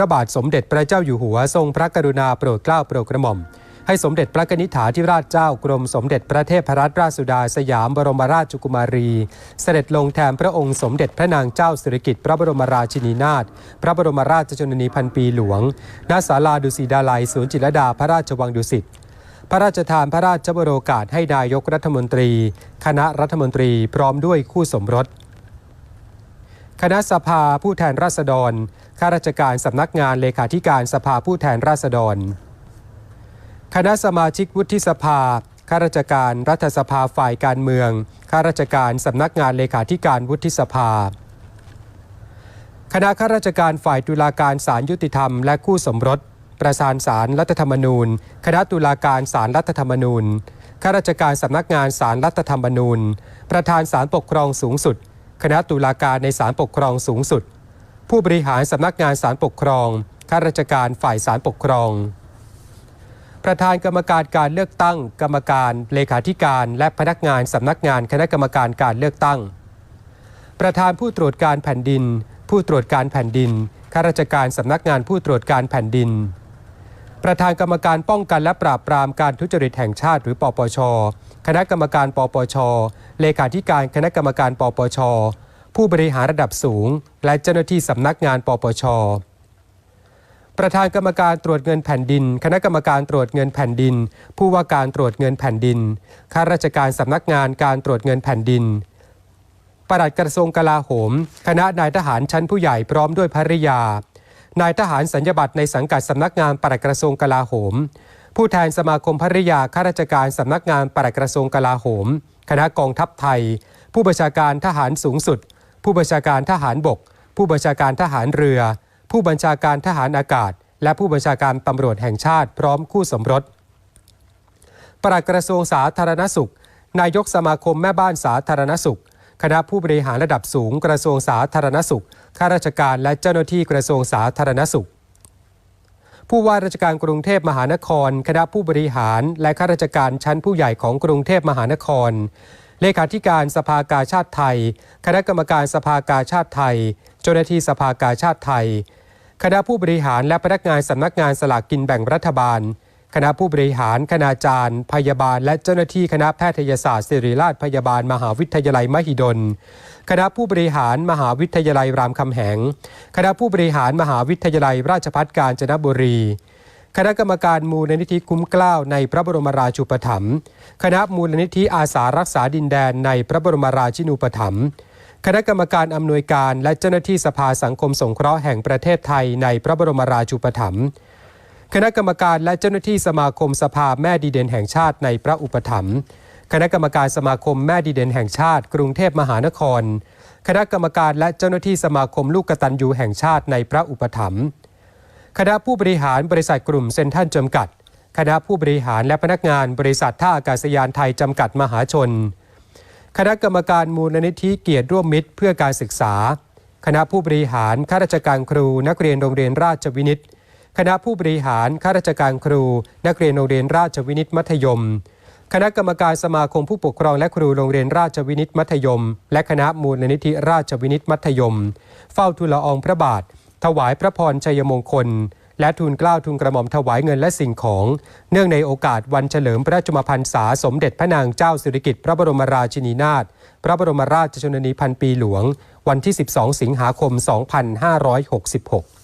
พระบาทสมเด็จพระเจ้าอยู่หัวทรงพระกรุณาโปรดเกล้าโปรดกระหม่อม ให้สมเด็จพระนิธิถาธิราชเจ้ากรมสมเด็จพระเทพรัตนราชสุดาสยามบรมราชกุมารี เสด็จลงแทนพระองค์สมเด็จพระนางเจ้าสิริกิติ์พระบรมราชินีนาถพระบรมราชชนนีพันปีหลวงณศาลาดุสิตดาลัยศูนย์จิรดาพระราชวังดุสิตพระราชทานพระราชบรโอกาสให้นายกรัฐมนตรี คณะรัฐมนตรีพร้อมด้วยคู่สมรสคณะสภาผู้แทนราษฎร ข้าราชการสำนักงานเลขาธิการสภาผู้แทนราษฎร คณะสมาชิกวุฒิสภาข้าราชการรัฐสภาฝ่ายการเมืองข้าราชการสำนักงานเลขาธิการวุฒิสภา คณะข้าราชการฝ่ายตุลาการศาลยุติธรรมและคู่สมรส ประธานศาลรัฐธรรมนูญ คณะตุลาการศาลรัฐธรรมนูญข้าราชการสำนักงานศาลรัฐธรรมนูญ ประธานศาลปกครองสูงสุด คณะตุลาการในศาลปกครองสูงสุด ผู้บริหารสำนักงานศาลปกครองข้าราชการฝ่ายศาลปกครอง ประธานกรรมการการเลือกตั้ง กรรมการเลขาธิการ และพนักงานสำนักงานคณะกรรมการการเลือกตั้ง ประธานผู้ตรวจการแผ่นดิน ผู้ตรวจการแผ่นดินข้าราชการสำนักงานผู้ตรวจการแผ่นดิน ประธานกรรมการป้องกันและปราบปรามการทุจริตแห่งชาติหรือปปช คณะกรรมการปปช เลขาธิการคณะกรรมการปปช ผู้บริหารระดับสูง และเจ้าหน้าที่สำนักงานปปช ประธานกรรมการตรวจเงินแผ่นดิน คณะกรรมการตรวจเงินแผ่นดิน ผู้ว่าการตรวจเงินแผ่นดินข้าราชการสำนักงานการตรวจเงินแผ่นดินปลัดกระทรวงกลาโหม คณะนายทหารชั้นผู้ใหญ่พร้อมด้วยภริยา นายทหารสัญญบัตรในสังกัดสำนักงานปลัดกระทรวงกลาโหม ผู้แทนสมาคมภริยาข้าราชการสำนักงานปลัดกระทรวงกลาโหม คณะกองทัพไทย ผู้บัญชาการทหารสูงสุด ผู้บัญชาการทหารบก ผู้บัญชาการทหารเรือ ผู้บัญชาการทหารอากาศ และผู้บัญชาการตำรวจแห่งชาติพร้อมคู่สมรสปลัดกระทรวงสาธารณสุข นายกสมาคมแม่บ้านสาธารณสุข คณะผู้บริหารระดับสูงกระทรวงสาธารณสุข ข้าราชการและเจ้าหน้าที่กระทรวงสาธารณสุข ผู้ว่าราชการกรุงเทพมหานคร คณะผู้บริหารและข้าราชการชั้นผู้ใหญ่ของกรุงเทพมหานคร เลขาธิการสภากาชาติไทย คณะกรรมการสภากาชาติไทย เจ้าหน้าที่สภากาชาติไทย คณะผู้บริหารและพนักงานสำนักงานสลากกินแบ่งรัฐบาล คณะผู้บริหาร คณาจารย์ พยาบาล และเจ้าหน้าที่คณะแพทยศาสตร์ศิริราชพยาบาล มหาวิทยาลัยมหิดล คณะผู้บริหารมหาวิทยาลัยรามคำแหง คณะผู้บริหารมหาวิทยาลัยราชภัฏกาญจนบุรี คณะกรรมการมูลนิธิคุ้มกล้าวในพระบรมราชูปถัมภ์คณะมูลนิธิอาสารักษาดินแดนในพระบรมราชินูปถัมภ์คณะกรรมการอำนวยการและเจ้าหน้าที่สภาสังคมสงเคราะห์แห่งประเทศไทยในพระบรมราชูปถัมภ์คณะกรรมการและเจ้าหน้าที่สมาคมสภาแม่ดีเด่นแห่งชาติในพระอุปถัมภ์คณะกรรมการสมาคมแม่ดีเด่นแห่งชาติ กรุงเทพมหานคร คณะกรรมการและเจ้าหน้าที่สมาคมลูกกตัญญูแห่งชาติในพระอุปถัมภ์ คณะผู้บริหารบริษัทกลุ่มเซ็นทรัลจำกัด คณะผู้บริหารและพนักงานบริษัทท่าอากาศยานไทยจำกัดมหาชน คณะกรรมการมูลนิธิเกียรติร่วมมิตรเพื่อการศึกษา คณะผู้บริหารข้าราชการครู นักเรียนโรงเรียนราชวินิต คณะผู้บริหารข้าราชการครู นักเรียนโรงเรียนราชวินิตมัธยม คณะกรรมการสมาคมผู้ปกครองและครูโรงเรียนราชวินิตมัธยม และคณะมูลนิธิราชวินิตมัธยม เฝ้าทูลละอองพระบาท ถวายพระพรชัยมงคล และทูลเกล้าทูลกระหม่อมถวายเงินและสิ่งของ เนื่องในโอกาสวันเฉลิมพระชมพรรษาสมเด็จพระนางเจ้าสิริกิติ์พระบรมราชินีนาถพระบรมราชชนนีพันปีหลวง วันที่ 12 สิงหาคม 2566